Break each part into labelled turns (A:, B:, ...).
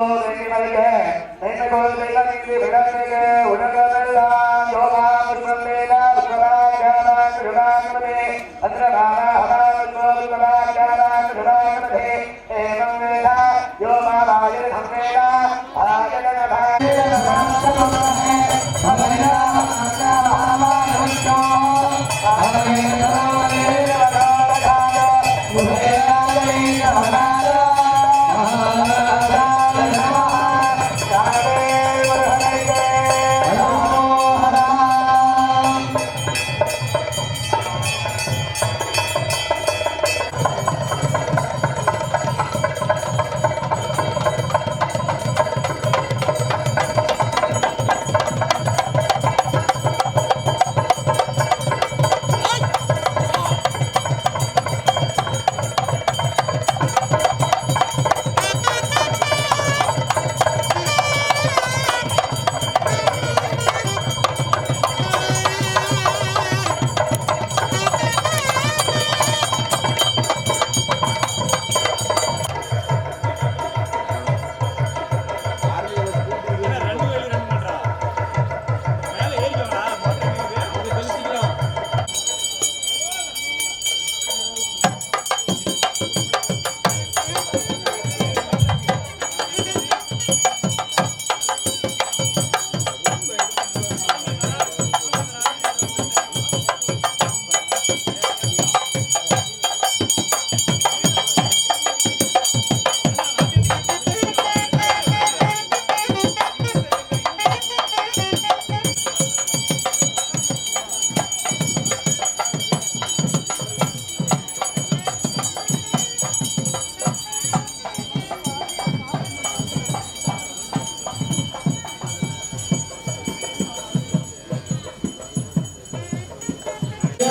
A: உடனே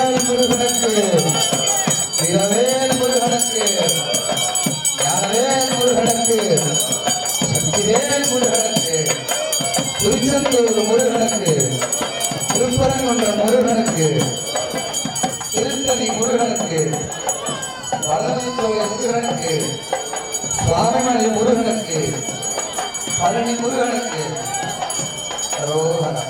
A: நிறவேல் முருகனுக்கு. நிறவேல் முருகனுக்கு. யாரவேல் முருகனுக்கு. சக்திவேல் முருகனுக்கு. திருச்செந்தூர் முருகனுக்கு. திருப்பரங்குன்ற முருகனுக்கு. திருத்தணி முருகனுக்கு. வளர்ந்தோய் முருகனுக்கு. சுவாமிமலை முருகனுக்கு. பழனி முருகனுக்கு. ரோகனா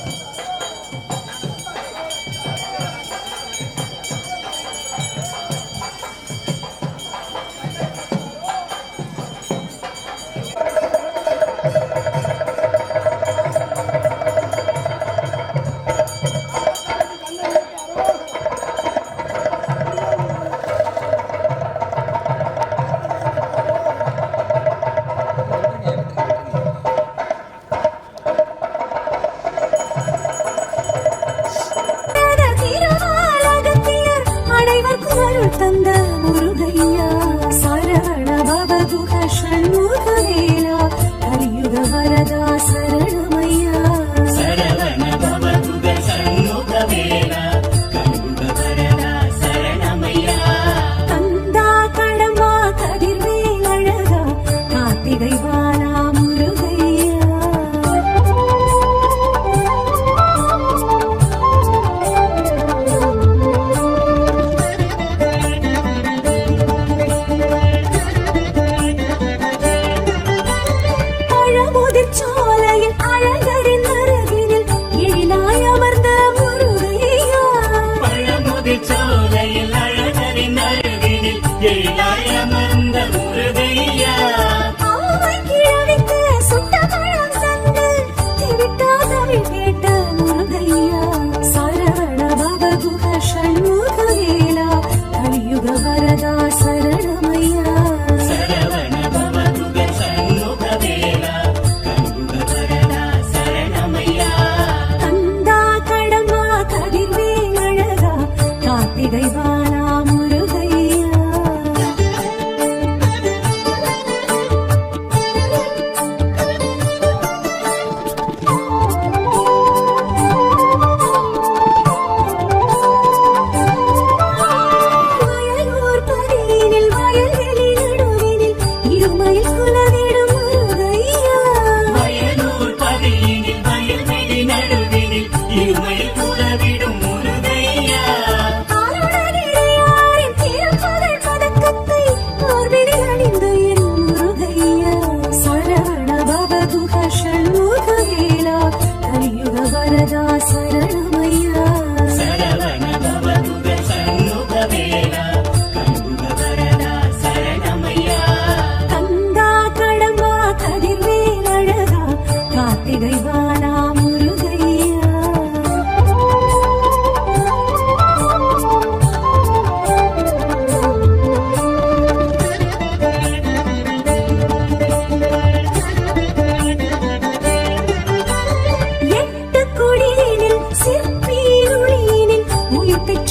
A: 神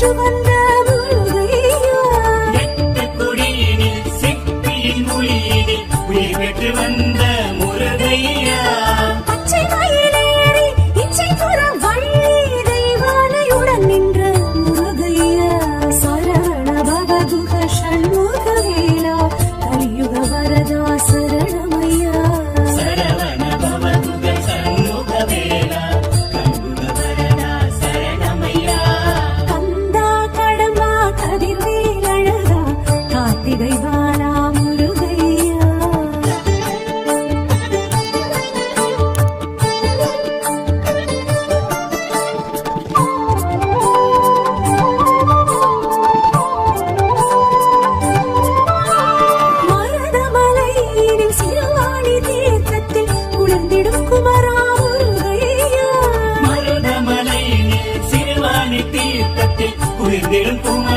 A: Sıvın குளிர்ந்திடும் பூம